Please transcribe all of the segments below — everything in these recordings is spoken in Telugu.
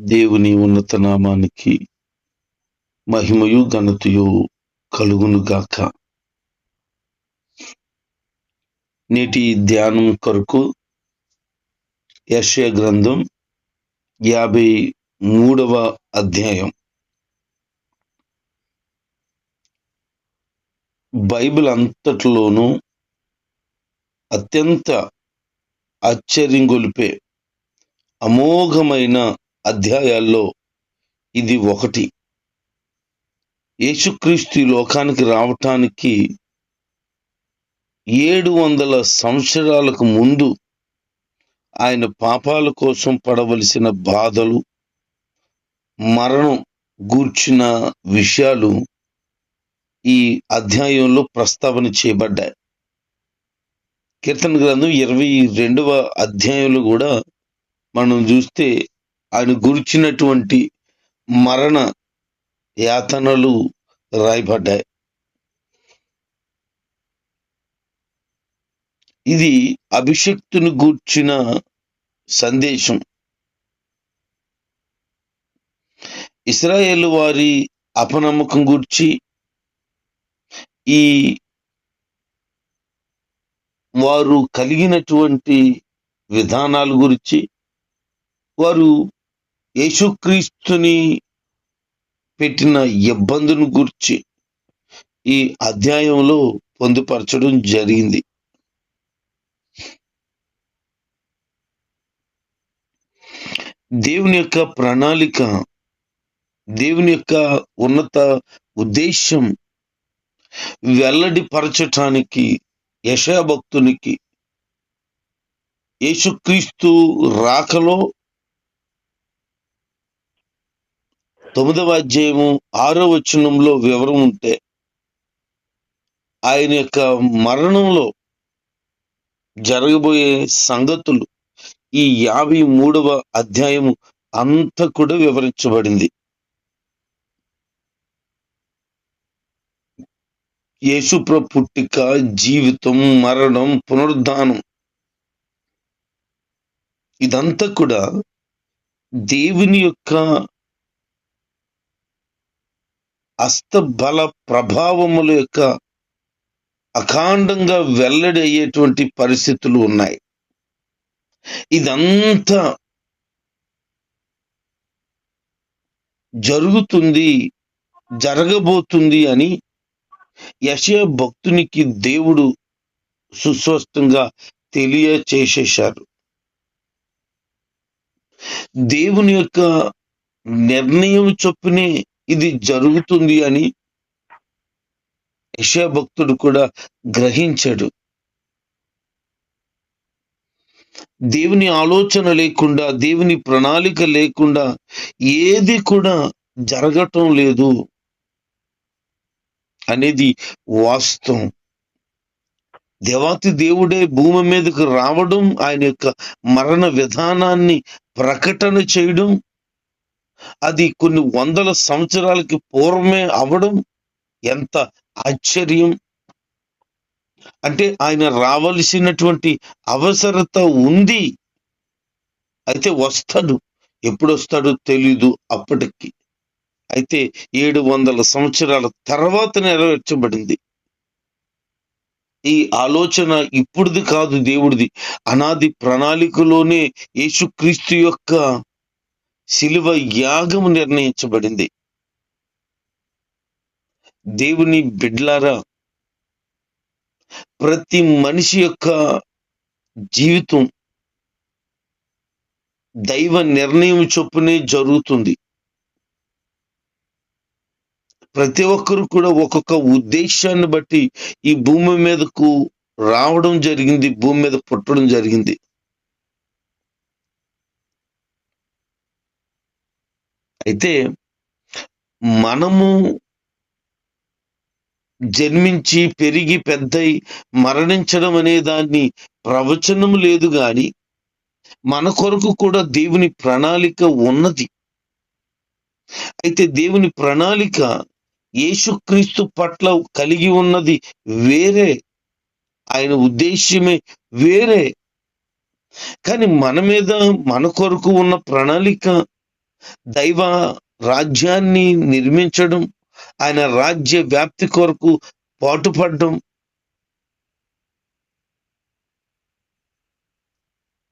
దేవుని ఉన్నత నామానికి మహిమయు ఘనతయు కలుగునుగాక నేటి ధ్యానం కొరకు యశయ గ్రంథం యాభై మూడవ అధ్యాయం. బైబిల్ అంతటిలోనూ అత్యంత ఆశ్చర్యం గొలిపే అమోఘమైన అధ్యాయాల్లో ఇది ఒకటి. యేసుక్రీస్తు లోకానికి రావటానికి ఏడు వందల సంవత్సరాలకు ముందు ఆయన పాపాల కోసం పడవలసిన బాధలు మరణం గూర్చిన విషయాలు ఈ అధ్యాయంలో ప్రస్తావన చేయబడ్డాయి. కీర్తన గ్రంథం ఇరవై రెండవ అధ్యాయంలో కూడా మనం చూస్తే ఆయన గురిచినటువంటి మరణ యాతనలు రాయబడ్డాయి. ఇది అభిషక్తుని గూర్చిన సందేశం. ఇస్రాయేల్ వారి అపనమ్మకం గూర్చి ఈ వారు కలిగినటువంటి విధానాల గురించి వారు యేసుక్రీస్తుని పెట్టిన ఇబ్బందును గురించి ఈ అధ్యాయంలో పొందుపరచడం జరిగింది. దేవుని యొక్క ప్రణాళిక దేవుని యొక్క ఉన్నత ఉద్దేశం వెల్లడిపరచటానికి యశాభక్తునికి యేసుక్రీస్తు రాకలో తొమ్మిదవ అధ్యాయము ఆరో వచనంలో వివరం ఉంటే ఆయన యొక్క మరణంలో జరగబోయే సంగతులు ఈ యాభై మూడవ అధ్యాయము అంతా కూడా వివరించబడింది. యేసుప్ర పుట్టిక జీవితం మరణం పునరుద్ధానం ఇదంతా కూడా దేవుని యొక్క అస్తబల ప్రభావముల యొక్క అఖాండంగా వెల్లడి అయ్యేటువంటి పరిస్థితులు ఉన్నాయి. ఇదంతా జరుగుతుంది జరగబోతుంది అని యశయ భక్తునికి దేవుడు సుస్వస్థంగా తెలియచేసేశారు. దేవుని యొక్క నిర్ణయం చొప్పునే ఇది జరుగుతుంది అని యశా భక్తుడు కూడా గ్రహించాడు. దేవుని ఆలోచన లేకుండా దేవుని ప్రణాళిక లేకుండా ఏది కూడా జరగటం లేదు అనేది వాస్తవం. దేవాతి దేవుడే భూమి మీదకు రావడం ఆయన యొక్క మరణ విధానాన్ని ప్రకటన చేయడం అది కొన్ని వందల సంవత్సరాలకి పూర్వమే అవడం ఎంత ఆశ్చర్యం. అంటే ఆయన రావలసినటువంటి అవసరత ఉంది. అయితే వస్తాడు. ఎప్పుడు వస్తాడో తెలీదు అప్పటికి. అయితే ఏడు వందల సంవత్సరాల తర్వాత నెరవేర్చబడింది. ఈ ఆలోచన ఇప్పుడుది కాదు దేవుడిది. అనాది ప్రణాళికలోనే యేసుక్రీస్తు యొక్క శిలువ యాగము నిర్ణయించబడింది. దేవుని బిడ్లారా ప్రతి మనిషి యొక్క జీవితం దైవ నిర్ణయం చొప్పునే జరుగుతుంది. ప్రతి ఒక్కరు కూడా ఒక్కొక్క ఉద్దేశాన్ని బట్టి ఈ భూమి మీదకు రావడం జరిగింది భూమి మీద పుట్టడం జరిగింది. అయితే మనము జన్మించి పెరిగి పెద్దయి మరణించడం అనే దాన్ని ప్రవచనం లేదు గాని మన కొరకు కూడా దేవుని ప్రణాళిక ఉన్నది. అయితే దేవుని ప్రణాళిక యేసుక్రీస్తు పట్ల కలిగి ఉన్నది వేరే. ఆయన ఉద్దేశ్యమే వేరే. కానీ మన మీద మన కొరకు ఉన్న ప్రణాళిక దైవ రాజ్యాన్ని నిర్మించడం ఆయన రాజ్య వ్యాప్తి కొరకు పాటుపడడం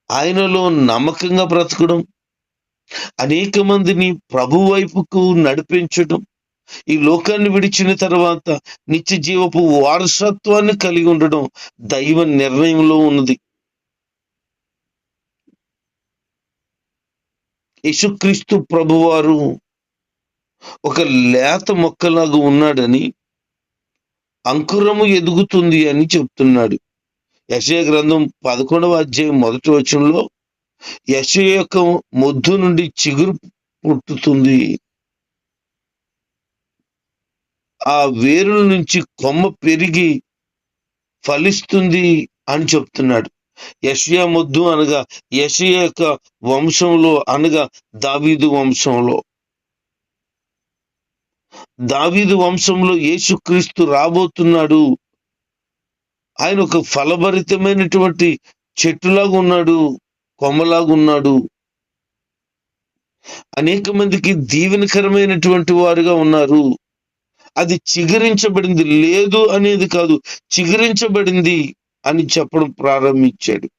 ఆయనలో నమ్మకంగా బ్రతకడం అనేక మందిని ప్రభు వైపుకు నడిపించడం ఈ లోకాన్ని విడిచిన తర్వాత నిత్య జీవపు వారసత్వాన్ని కలిగి ఉండడం దైవ నిర్ణయంలో ఉన్నది. యేసుక్రీస్తు ప్రభువారు ఒక లేత మొక్కలాగా ఉన్నాడని అంకురము ఎదుగుతుంది అని చెప్తున్నాడు. యశయ గ్రంథం పదకొండవ అధ్యాయం మొదటి వచనంలో యశ యొక్క మొద్దు నుండి చిగురు పుట్టుతుంది. ఆ వేరుల నుంచి కొమ్మ పెరిగి ఫలిస్తుంది అని చెప్తున్నాడు. యషియా ముద్దు అనగా యషయ యొక్క వంశంలో అనగా దావీదు వంశంలో. దావీదు వంశంలో యేసుక్రీస్తు రాబోతున్నాడు. ఆయన ఒక ఫలభరితమైనటువంటి చెట్టులాగా ఉన్నాడు కొమ్మలాగా ఉన్నాడు. అనేక మందికి దీవెనకరమైనటువంటి వారుగా ఉన్నారు. అది చిగురించబడింది లేదు అనేది కాదు చిగురించబడింది. అని చెప్పడం ప్రారంభించాడు.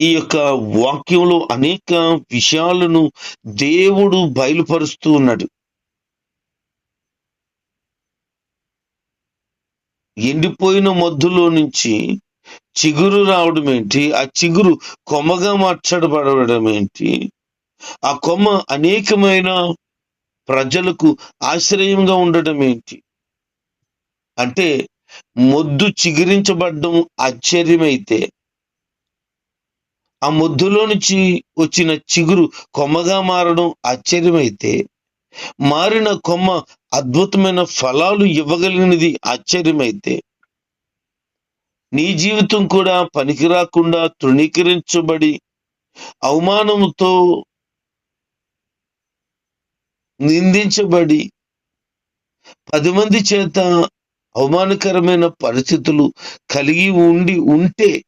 ఈ యొక్క వాక్యంలో అనేక విషయాలను దేవుడు బయలుపరుస్తూ ఉన్నాడు. ఎండిపోయిన మధ్యలో నుంచి చిగురు రావడం ఏంటి? ఆ చిగురు కొమ్మగా మార్చబడడం ఏంటి? ఆ కొమ్మ అనేకమైన ప్రజలకు ఆశ్రయంగా ఉండడం ఏంటి? అంటే మొద్దు చిగురించబడ్డం ఆశ్చర్యమైతే ఆ మొద్దులో నుంచి వచ్చిన చిగురు కొమ్మగా మారడం ఆశ్చర్యమైతే మారిన కొమ్మ అద్భుతమైన ఫలాలు ఇవ్వగలిగినది ఆశ్చర్యమైతే నీ జీవితం కూడా పనికి రాకుండా తృణీకరించబడి అవమానంతో నిందించబడి పది మంది చేత అవమానకరమైన పరిస్థితులు కలిగి ఉండి ఉంటే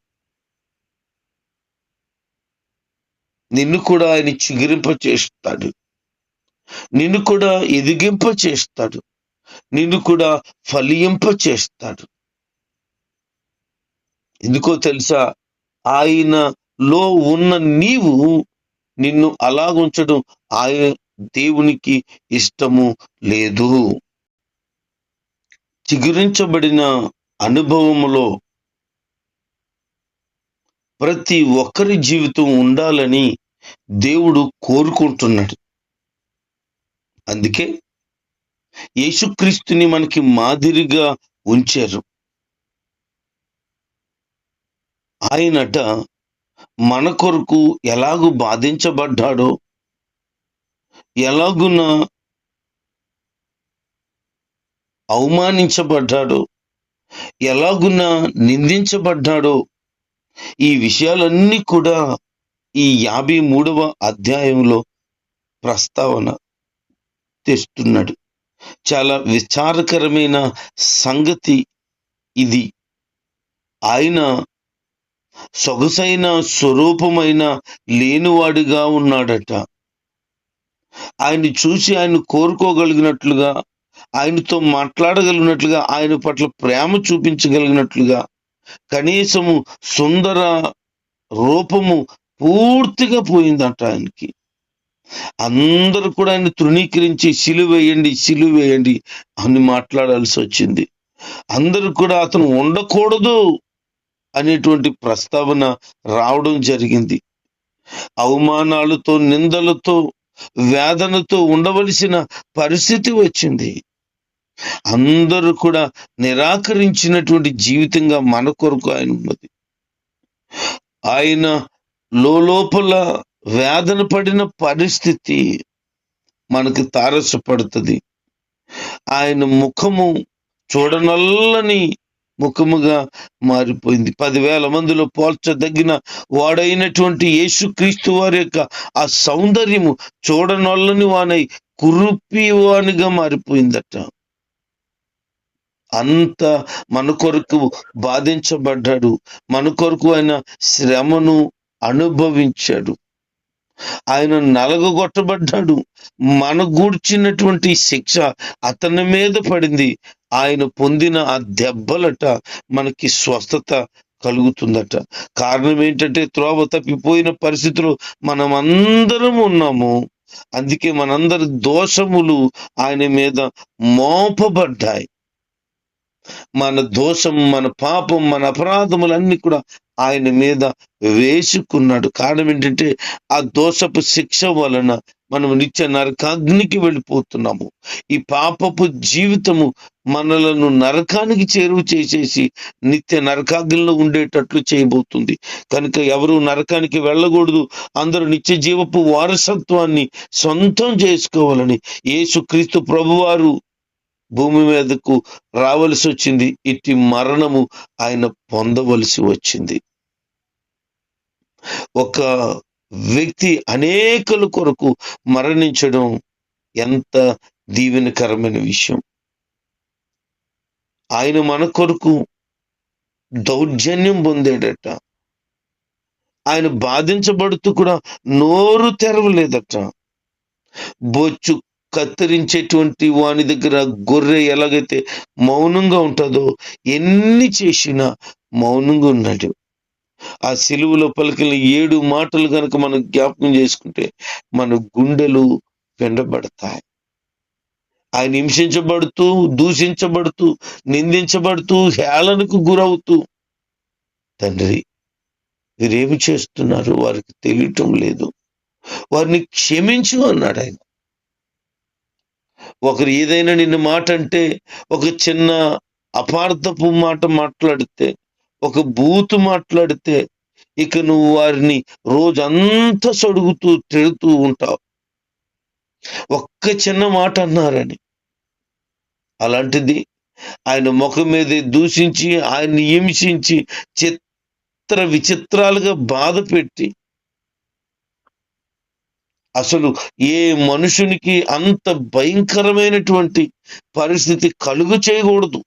నిన్ను కూడా ఆయన చిగురింప చేస్తాడు. నిన్ను కూడా ఎదిగింప చేస్తాడు. నిన్ను కూడా ఫలింప చేస్తాడు. ఎందుకో తెలుసా? ఆయనలో ఉన్న నీవు నిన్ను అలాగుంచడం ఆయన దేవునికి ఇష్టము లేదు. చిగురించబడిన అనుభవములో ప్రతి ఒక్కరి జీవితం ఉండాలని దేవుడు కోరుకుంటున్నాడు. అందుకే యేసుక్రీస్తుని మనకి మాదిరిగా ఉంచారు. ఆయనట మన కొరకు ఎలాగూ బాధించబడ్డాడో ఎలాగున అవమానించబడ్డాడో. ఎలాగున్నా నిందించబడ్డాడో. ఈ విషయాలన్నీ కూడా ఈ యాభై మూడవ అధ్యాయంలో ప్రస్తావన తెస్తున్నాడు చాలా విచారకరమైన సంగతి ఇది. ఆయన సొగసైన స్వరూపమైన లేనివాడిగా ఉన్నాడట. ఆయన చూసి ఆయన కోరుకోగలిగినట్లుగా ఆయనతో మాట్లాడగలిగినట్లుగా ఆయన పట్ల ప్రేమ చూపించగలిగినట్లుగా కనీసము సుందర రూపము పూర్తిగా పోయిందంట ఆయనకి. అందరూ కూడా ఆయన తృణీకరించి సిలువేయండి సిలువేయండి అని మాట్లాడాల్సి వచ్చింది. అందరూ కూడా అతను ఉండకూడదు అనేటువంటి ప్రస్తావన రావడం జరిగింది. అవమానాలతో నిందలతో వేదనతో ఉండవలసిన పరిస్థితి వచ్చింది. అందరూ కూడా నిరాకరించినటువంటి జీవితంగా మన కొరకు ఆయన ఉన్నది. ఆయన లోపల వేదన పడిన పరిస్థితి మనకి తారసపడుతుంది. ఆయన ముఖము చూడనల్లని ముఖముగా మారిపోయింది. పదివేల మందిలో పోల్చదగిన వాడైనటువంటి యేసుక్రీస్తు వారి యొక్క ఆ సౌందర్యము చూడనొల్లని వానై కురుపివానిగా మారిపోయిందట. అంత మన కొరకు బాధించబడ్డాడు. మన కొరకు ఆయన శ్రమను అనుభవించాడు. ఆయన నలగగొట్టబడ్డాడు. మన గూడ్చినటువంటి శిక్ష అతని మీద పడింది. ఆయన పొందిన ఆ దెబ్బలట మనకి స్వస్థత కలుగుతుందట. కారణం ఏంటంటే త్రోవ తప్పిపోయిన పరిస్థితులు మనం అందరం ఉన్నాము. అందుకే మనందరి దోషములు ఆయన మీద మోపబడ్డాయి. మన దోషం మన పాపం మన అపరాధములన్నీ కూడా ఆయన మీద వేసుకున్నాడు. కారణం ఏంటంటే ఆ దోషపు శిక్ష వలన మనం నిత్య నరకాగ్నికి వెళ్ళిపోతున్నాము. ఈ పాపపు జీవితము మనలను నరకానికి చేరువ చేసేసి నిత్య నరకాగ్నిలో ఉండేటట్లు చేయబోతుంది. కనుక ఎవరు నరకానికి వెళ్ళకూడదు. అందరూ నిత్య జీవపు వారసత్వాన్ని సొంతం చేసుకోవాలని యేసుక్రీస్తు ప్రభువారు భూమి మీదకు రావలసి వచ్చింది. ఇట్టి మరణము ఆయన పొందవలసి వచ్చింది. ఒక వ్యక్తి అనేకల కొరకు మరణించడం ఎంత దీవెనకరమైన విషయం. ఆయన మన కొరకు దౌర్జన్యం పొందాడట. ఆయన బాధించబడుతూ కూడా నోరు తెరవలేదట. బొచ్చు కత్తిరించేటువంటి వాని దగ్గర గొర్రె ఎలాగైతే మౌనంగా ఉంటుందో ఎన్ని చేసినా మౌనంగా ఉన్నాడు. ఆ సిలువలో పలికిన ఏడు మాటలు కనుక మనం జ్ఞాపకం చేసుకుంటే మన గుండెలు వెండబడతాయి. ఆయన హింసించబడుతూ దూషించబడుతూ నిందించబడుతూ హేళనకు గురవుతూ తండ్రి వీరేమి చేస్తున్నారు? వారికి తెలియటం లేదు. వారిని క్షమించు అన్నాడు ఆయన. ఒకరు ఏదైనా నిన్ను మాట అంటే ఒక చిన్న అపార్థపు మాట మాట్లాడితే ఒక బూతు మాట్లాడితే ఇక నువ్వు వారిని రోజంతా సడుగుతూ తిడుతూ ఉంటావు. ఒక్క చిన్న మాట అన్నారని. అలాంటిది ఆయన ముఖం మీద దూషించి ఆయన్ని హింసించి చిత్ర విచిత్రాలుగా బాధ పెట్టి అసలు ఏ మనుషునికి అంత భయంకరమైనటువంటి పరిస్థితి కలుగు చేయకూడదు.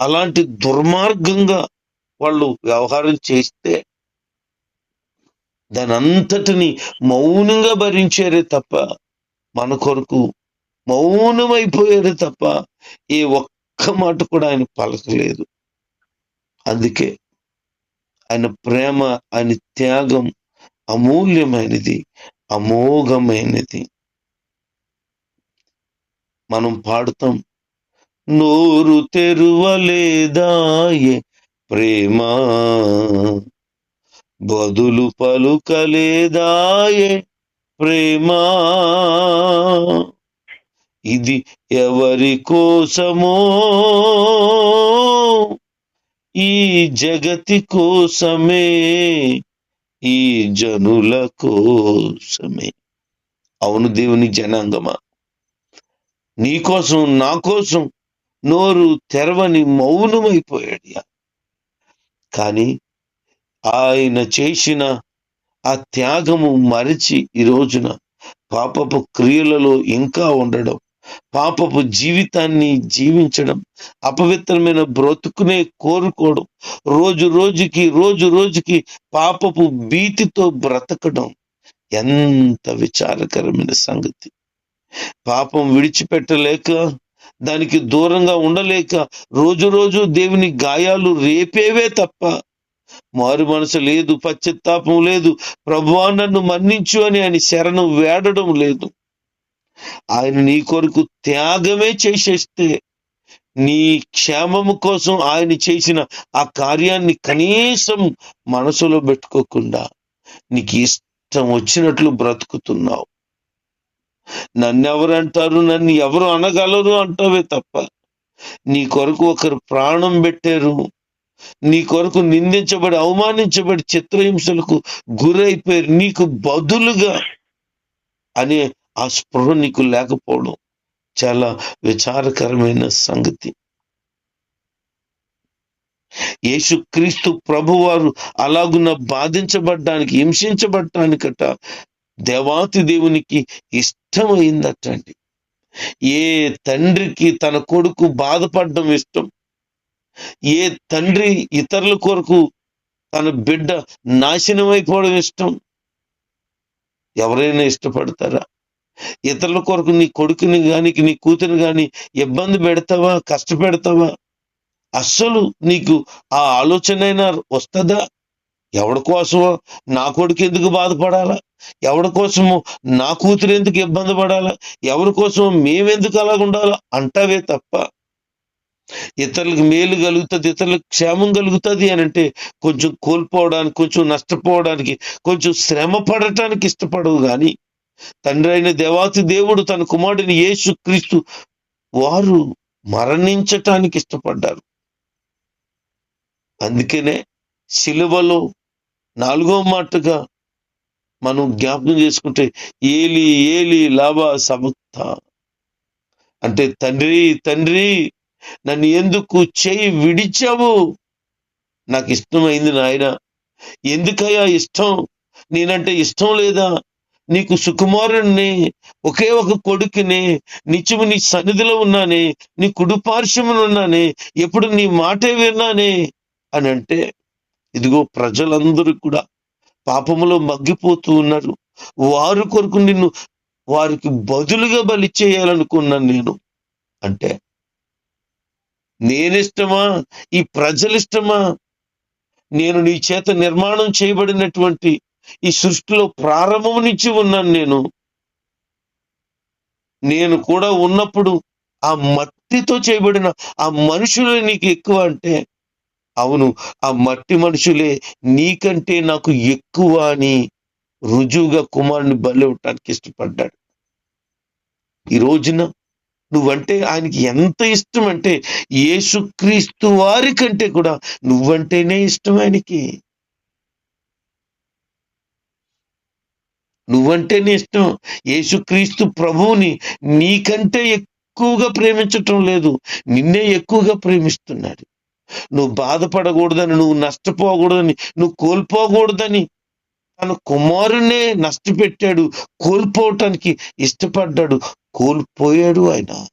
అలాంటి దుర్మార్గంగా వాళ్ళు వ్యవహారం చేస్తే దాని అంతటిని మౌనంగా భరించారే తప్ప మన కొరకు మౌనమైపోయారే తప్ప ఏ ఒక్క మాట కూడా ఆయన పలకలేదు. అందుకే ఆయన ప్రేమ ఆయన త్యాగం అమూల్యమైనది. అమోఘమైనది. మనం పాడుతాం నోరు తెరువలేదాయే ప్రేమ బదులు పలుకలేదాయే ప్రేమ. ఇది ఎవరి కోసమో? ఈ జగతి కోసమే ఈ జనుల కోసమే. అవును దేవుని జనాంగమా? నీ కోసం నా కోసం నోరు తెరవని మౌనమైపోయాడు కానీ ఆయన చేసిన ఆ త్యాగము మరిచి ఈ రోజున పాపపు క్రియలలో ఇంకా ఉండడం పాపపు జీవితాన్ని జీవించడం అపవిత్రమైన బ్రతుకునే కోరుకోవడం రోజు రోజుకి రోజు రోజుకి పాపపు భీతితో బ్రతకడం ఎంత విచారకరమైన సంగతి. పాపం విడిచిపెట్టలేక దానికి దూరంగా ఉండలేక రోజు రోజు దేవుని గాయాలు రేపేవే తప్ప మారు మనసు లేదు పశ్చాత్తాపం లేదు ప్రభువా నన్ను మన్నించు అని ఆయన శరణం వేడడం లేదు. ఆయన నీ కొరకు త్యాగమే చేసేస్తే నీ క్షేమము కోసం ఆయన చేసిన ఆ కార్యాన్ని కనీసం మనసులో పెట్టుకోకుండా నీకు ఇష్టం వచ్చినట్లు బ్రతుకుతున్నావు. నన్ను ఎవరు అంటారు నన్ను ఎవరు అనగలరు అంటావే తప్ప నీ కొరకు ఒకరు ప్రాణం పెట్టారు. నీ కొరకు నిందించబడి అవమానించబడి చిత్రహింసలకు గురైపోయారు. నీకు బదులుగా అనే ఆ స్పృహ నీకు లేకపోవడం చాలా విచారకరమైన సంగతి. యేసుక్రీస్తు ప్రభువారు అలాగున్న బాధించబడ్డానికి హింసించబడ్డానికట దేవాతి దేవునికి ఇష్టమైందటండి. ఏ తండ్రికి తన కొడుకు బాధపడడం ఇష్టం? ఏ తండ్రి ఇతరుల కొరకు తన బిడ్డ నాశనం అయిపోవడం ఇష్టం? ఎవరైనా ఇష్టపడతారా? ఇతరుల కొరకు నీ కొడుకుని కానీ నీ కూతురు కానీ ఇబ్బంది పెడతావా? కష్టపెడతావా? అస్సలు నీకు ఆ ఆలోచన అయినా వస్తుందా? ఎవడి కోసమో నా కొడుకు ఎందుకు బాధపడాలా? ఎవడి కోసమో నా కూతురు ఎందుకు ఇబ్బంది పడాలా? ఎవరి కోసమో మేమెందుకు అలాగ ఉండాలా? అంటావే తప్ప. ఇతరులకు మేలు కలుగుతుంది ఇతరులకు క్షేమం కలుగుతుంది అని అంటే కొంచెం కోల్పోవడానికి కొంచెం నష్టపోవడానికి కొంచెం శ్రమ పడటానికి ఇష్టపడవు కానీ తండ్రి అయిన దేవాతి దేవుడు తన కుమారుడిని యేసు క్రీస్తు వారు మరణించటానికి ఇష్టపడ్డారు. అందుకనే సిలువలో నాలుగో మాటగా మనం జ్ఞాపకం చేసుకుంటే ఏలి ఏలి లాభ సమక్త అంటే తండ్రి తండ్రి నన్ను ఎందుకు చేయి విడిచావు? నాకు ఇష్టమైంది నాయన. ఎందుకయ్యా ఇష్టం? నేనంటే ఇష్టం లేదా? నీకు సుకుమారుణ్ణి ఒకే ఒక కొడుకుని నిత్యము నీ సన్నిధిలో ఉన్నానే నీ కుడి ఉన్నానే ఎప్పుడు నీ మాటే విన్నానే అని అంటే ఇదిగో ప్రజలందరూ కూడా పాపములో మగ్గిపోతూ ఉన్నారు. వారు కొరకు నిన్ను వారికి బదులుగా బలి చేయాలనుకున్నాను నేను అంటే నేనిష్టమా? ఈ ప్రజలిష్టమా? నేను నీ చేత నిర్మాణం చేయబడినటువంటి ఈ సృష్టిలో ప్రారంభం నుంచి ఉన్నాను నేను. నేను కూడా ఉన్నప్పుడు ఆ మట్టితో చేయబడిన ఆ మనుషులే నీకు ఎక్కువ అంటే అవును ఆ మట్టి మనుషులే నీకంటే నాకు ఎక్కువ అని రుజువుగా కుమారుని బలి ఇవ్వటానికి ఇష్టపడ్డాడు. ఈ రోజున నువ్వంటే ఆయనకి ఎంత ఇష్టం అంటే యేసుక్రీస్తు వారి కంటే కూడా నువ్వంటేనే ఇష్టం ఆయనకి. నువ్వంటేనే ఇష్టం. యేసుక్రీస్తు ప్రభువుని నీకంటే ఎక్కువగా ప్రేమించటం లేదు. నిన్నే ఎక్కువగా ప్రేమిస్తున్నాడు. నువ్వు బాధపడకూడదని నువ్వు నష్టపోకూడదని నువ్వు కోల్పోకూడదని తన కుమారునే నష్టపెట్టాడు. కోల్పోవటానికి ఇష్టపడ్డాడు. కోల్పోయాడు ఆయన.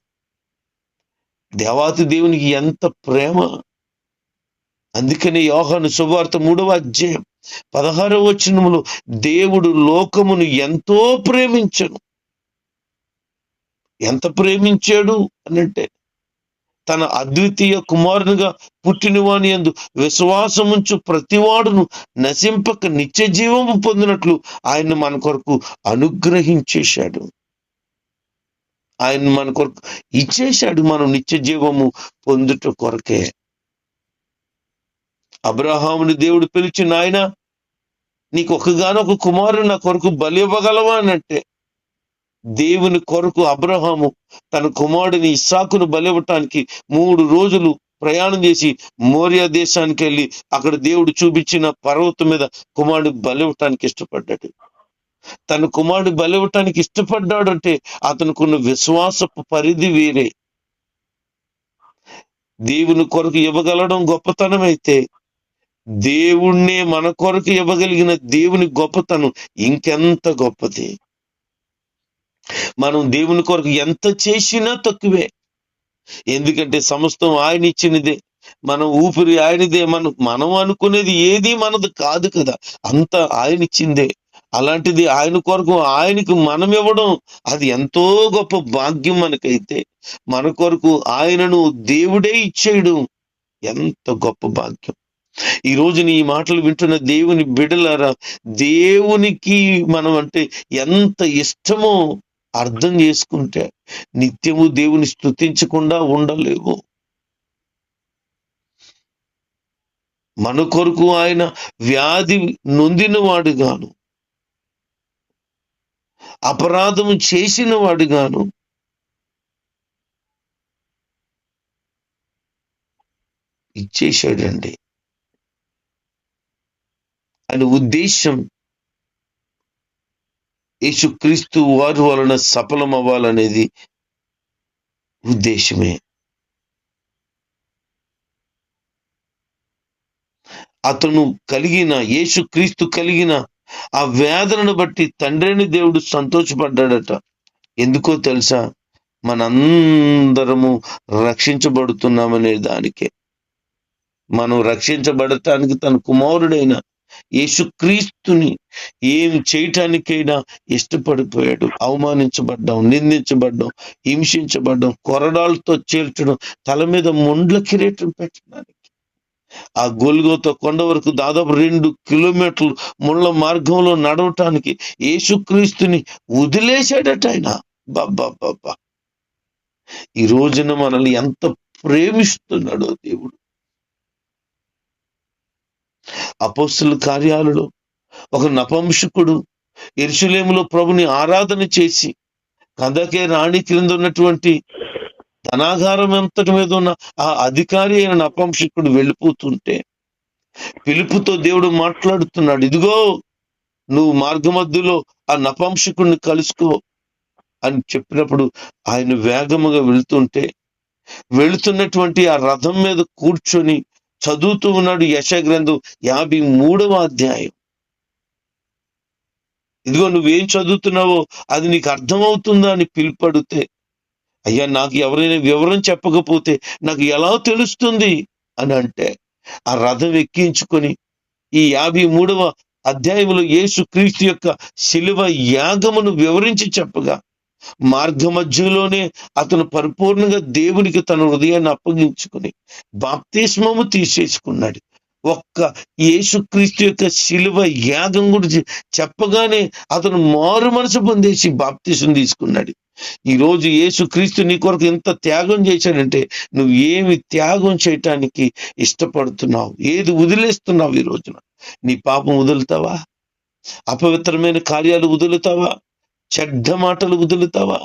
దేవాతి దేవునికి ఎంత ప్రేమ. అందుకనే యోహాను శుభార్త మూడవ అధ్యాయం పదహారవ వచనములు దేవుడు లోకమును ఎంతో ప్రేమించను. ఎంత ప్రేమించాడు అనంటే తన అద్వితీయ కుమారునిగా పుట్టినవాని ఎందు విశ్వాసముంచు ప్రతివాడును నశింపక నిత్య జీవము పొందినట్లు ఆయన మన కొరకు అనుగ్రహించేశాడు. ఆయన మన కొరకు ఇచ్చేశాడు మనం నిత్య జీవము పొందుట కొరకే. అబ్రహాముని దేవుడు పిలిచి నాయన నీకు ఒకగానొక కుమారుడు నా కొరకు బలి ఇవ్వగలవా అనంటే దేవుని కొరకు అబ్రహాము తన కుమారుడిని ఇస్సాకును బలివ్వటానికి మూడు రోజులు ప్రయాణం చేసి మోరియా దేశానికి వెళ్ళి అక్కడ దేవుడు చూపించిన పర్వతం మీద కుమారుడు బలివ్వటానికి ఇష్టపడ్డాడు. తన కుమారుడు బలివ్వటానికి ఇష్టపడ్డాడు అంటే అతనుకున్న విశ్వాసపు పరిధి వేరే. దేవుని కొరకు ఇవ్వగలడం గొప్పతనం అయితే దేవుణ్ణే మన కొరకు ఇవ్వగలిగిన దేవుని గొప్పతనం ఇంకెంత గొప్పది? మనం దేవుని కొరకు ఎంత చేసినా తక్కువే. ఎందుకంటే సమస్తం ఆయన ఇచ్చినదే. మనం ఊపిరి ఆయనదే. మనం మనం అనుకునేది ఏది మనది కాదు కదా. అంత ఆయన ఇచ్చిందే. అలాంటిది ఆయన కొరకు ఆయనకు మనం ఇవ్వడం అది ఎంతో గొప్ప భాగ్యం మనకైతే. మన కొరకు ఆయనను దేవుడే ఇచ్చేయడం ఎంత గొప్ప భాగ్యం. ఈ రోజుని ఈ మాటలు వింటున్న దేవుని బిడలారా దేవునికి మనం అంటే ఎంత ఇష్టమో అర్థం చేసుకుంటే నిత్యము దేవుని స్థుతించకుండా ఉండలేవు. మన కొరకు ఆయన వ్యాధి నొందిన వాడుగాను అపరాధము చేసిన వాడుగాను ఇచ్చేసాడండి ఆయన ఉద్దేశం యేసుక్రీస్తు వారి వలన సఫలం అవ్వాలనేది ఉద్దేశమే. అతను కలిగిన యేసుక్రీస్తు కలిగిన ఆ వేదనను బట్టి తండ్రిని దేవుడు సంతోషపడ్డాడట. ఎందుకో తెలుసా? మనందరము రక్షించబడుతున్నామనే దానికే. మనం రక్షించబడటానికి తన కుమారుడైన యేసుక్రీస్తుని ఏం చేయటానికైనా ఇష్టపడిపోయాడు. అవమానించబడ్డం నిందించబడ్డం హింసించబడ్డం కొరడాలతో చేర్చడం తల మీద ముండ్ల కిరీటం పెట్టడానికి. ఆ గొలుగోతో కొండ వరకు దాదాపు రెండు కిలోమీటర్లు ముళ్ళ మార్గంలో నడవటానికి యేసుక్రీస్తుని వదిలేశాడట ఆయన. బాబ్బా ఈ రోజున మనల్ని ఎంత ప్రేమిస్తున్నాడో దేవుడు. అపోస్తుల కార్యాలలో ఒక నపంశకుడు ఇరుషులేములో ప్రభుని ఆరాధన చేసి కందకే రాణి క్రింద ఉన్నటువంటి ధనాగారం అంతటి మీద ఉన్న ఆ అధికారి అయిన నపంశకుడు వెళ్ళిపోతుంటే పిలుపుతో దేవుడు మాట్లాడుతున్నాడు ఇదిగో నువ్వు మార్గమధ్యలో ఆ నపంశకుడిని కలుసుకో అని చెప్పినప్పుడు ఆయన వేగముగా వెళుతుంటే వెళుతున్నటువంటి ఆ రథం మీద కూర్చొని చదువుతూ ఉన్నాడు యశగ్రంథం యాభై మూడవ అధ్యాయం. ఇదిగో నువ్వేం చదువుతున్నావో అది నీకు అర్థమవుతుందా అని పిలుపడితే అయ్యా నాకు ఎవరైనా వివరం చెప్పకపోతే నాకు ఎలా తెలుస్తుంది అని అంటే ఆ రథం ఎక్కించుకొని ఈ యాభై మూడవ అధ్యాయంలో యేసు క్రీస్తు యొక్క శిలువ యాగమును వివరించి చెప్పగా మార్గ మధ్యలోనే అతను పరిపూర్ణంగా దేవునికి తన హృదయాన్ని అప్పగించుకుని బాప్తిస్మము తీసేసుకున్నాడు. ఒక్క యేసుక్రీస్తు యొక్క శిలువ యాగం గురించి చెప్పగానే అతను మారు మనసు పొందేసి బాప్తిసం తీసుకున్నాడు. ఈ రోజు యేసుక్రీస్తు నీ కొరకు ఎంత త్యాగం చేశాడంటే నువ్వు ఏమి త్యాగం చేయటానికి ఇష్టపడుతున్నావు? ఏది వదిలేస్తున్నావు ఈ రోజున? నీ పాపం వదులుతావా? అపవిత్రమైన కార్యాలు వదులుతావా? చెడ్డ మాటలు వదులుతావా?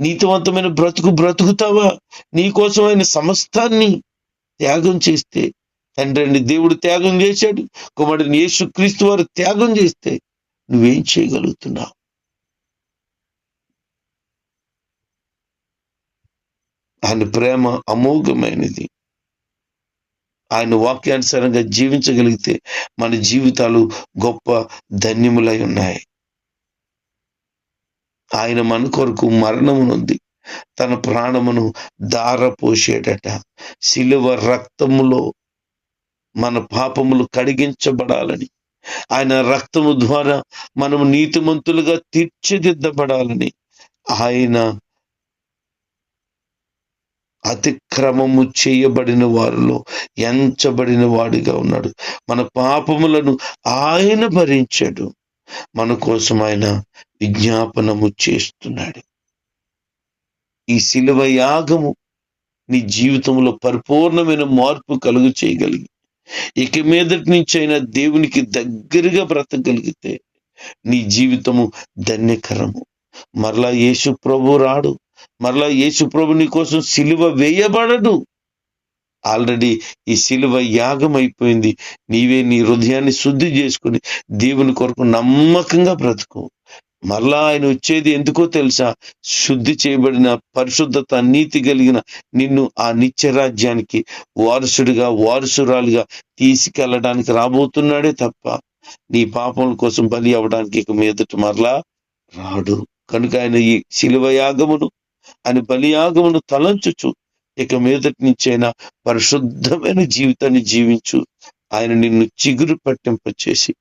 నీతివంతమైన బ్రతుకు బ్రతుకుతావా? నీకోసం ఆయన సమస్తాన్ని త్యాగం చేస్తే తండ్రిని దేవుడు త్యాగం చేశాడు కుమారుడిని యేసు క్రీస్తు వారు త్యాగం చేస్తే నువ్వేం చేయగలుగుతున్నావు? ఆయన ప్రేమ అమోఘమైనది. ఆయన వాక్యానుసారంగా జీవించగలిగితే మన జీవితాలు గొప్ప ధన్యములై ఉన్నాయి. ఆయన మన కొరకు మరణమునుంది. తన ప్రాణమును దారపోసేటట శిలువ రక్తములో మన పాపములు కడిగించబడాలని ఆయన రక్తము ద్వారా మనము నీతిమంతులుగా తీర్చిదిద్దబడాలని ఆయన అతిక్రమము చేయబడిన వారిలో ఎంచబడిన వాడిగా ఉన్నాడు. మన పాపములను ఆయన భరించాడు. మన కోసం ఆయన విజ్ఞాపనము చేస్తున్నాడు. ఈ శిలువ యాగము నీ జీవితంలో పరిపూర్ణమైన మార్పు కలుగు చేయగలిగి ఇక మీదటి నుంచి అయినా దేవునికి దగ్గరగా బ్రతకగలిగితే నీ జీవితము ధన్యకరము. మరలా యేసు ప్రభు రాడు. మరలా యేసు ప్రభు నీ కోసం సిలువ వేయబడడు. ఆల్రెడీ ఈ సిలువ యాగం అయిపోయింది. నీవే నీ హృదయాన్ని శుద్ధి చేసుకుని దేవుని కొరకు నమ్మకంగా బ్రతుకు. మరలా ఆయన వచ్చేది ఎందుకో తెలుసా? శుద్ధి చేయబడిన పరిశుద్ధత నీతి కలిగిన నిన్ను ఆ నిత్య రాజ్యానికి వారసుడిగా వారసురాలుగా తీసుకెళ్ళడానికి రాబోతున్నాడే తప్ప నీ పాపముల కోసం బలి అవ్వడానికి ఇక మీదట మరలా రాడు. కనుక ఆయన ఈ శిలువ యాగమును ఆయన బలియాగమును తలంచుచు ఇక మీదటి నుంచైనా పరిశుద్ధమైన జీవితాన్ని జీవించు. ఆయన నిన్ను చిగురు పట్టింపచేసి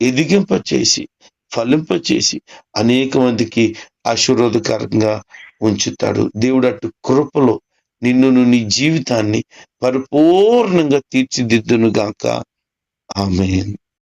ఎదిగింపచేసి ఫలింపచేసి అనేక మందికి ఆశీర్వాదకరంగా ఉంచుతాడు. దేవుడు అటు కృపలో నిన్ను నీ జీవితాన్ని పరిపూర్ణంగా తీర్చిదిద్దును గాక ఆమె